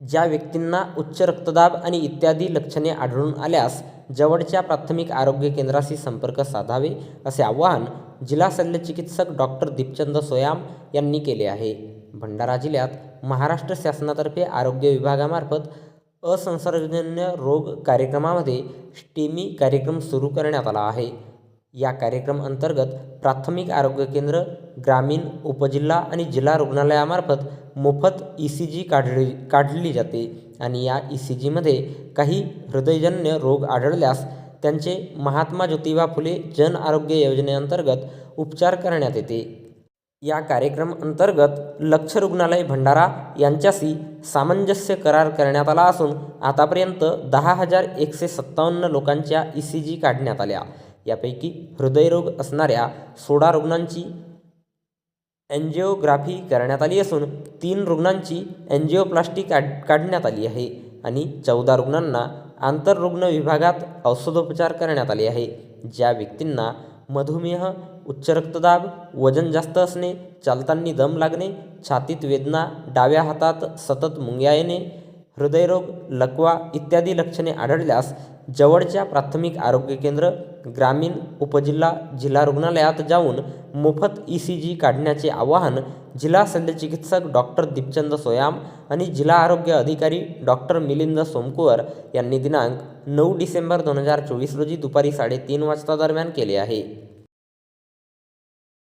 ज्या व्यक्तींना उच्च रक्तदाब आणि इत्यादी लक्षणे आढळून आल्यास जवळच्या प्राथमिक आरोग्य केंद्राशी संपर्क साधावे असे आवाहन जिल्हा शल्यचिकित्सक डॉक्टर दीपचंद सोयाम यांनी केले आहे. भंडारा जिल्ह्यात महाराष्ट्र शासनातर्फे आरोग्य विभागामार्फत असंसर्गजन्य रोग कार्यक्रमामध्ये स्टेमी कार्यक्रम सुरू करण्यात आला आहे. या कार्यक्रम अंतर्गत प्राथमिक आरोग्य केंद्र ग्रामीण उपजिल्हा आणि जिल्हा रुग्णालयामार्फत मोफत ई सी जी काढली काढली जाते आणि या ई सी जीमध्ये काही हृदयजन्य रोग आढळल्यास त्यांचे महात्मा ज्योतिबा फुले जन आरोग्य योजनेअंतर्गत उपचार करण्यात येते. या कार्यक्रम अंतर्गत लक्ष रुग्णालय भंडारा यांच्याशी सामंजस्य करार करण्यात आला असून आतापर्यंत दहा हजार एकशे सत्तावन्न लोकांच्या ई सी जी काढण्यात आल्या. यापैकी हृदयरोग असणाऱ्या सोळा रुग्णांची एन्जिओग्राफी करण्यात आली असून तीन रुग्णांची एन्जिओप्लास्टी काढ काढण्यात आली आहे आणि चौदा रुग्णांना आंतररुग्ण विभागात औषधोपचार करण्यात आले आहे. ज्या व्यक्तींना मधुमेह उच्च रक्तदाब वजन जास्त असणे चालताना दम लागणे छातीत वेदना डाव्या हातात सतत मुंग्या येणे हृदयरोग लकवा इत्यादी लक्षणे आढळल्यास जवळच्या प्राथमिक आरोग्य केंद्र ग्रामीण उपजिल्हा जिल्हा रुग्णालयात जाऊन मोफत ई सी जी काढण्याचे आवाहन जिल्हा शल्यचिकित्सक डॉक्टर दीपचंद सोयाम आणि जिल्हा आरोग्य अधिकारी डॉक्टर मिलिंद सोमकुवर यांनी दिनांक नऊ डिसेंबर दोन हजार चोवीस रोजी दुपारी साडेतीन वाजता दरम्यान केले आहे.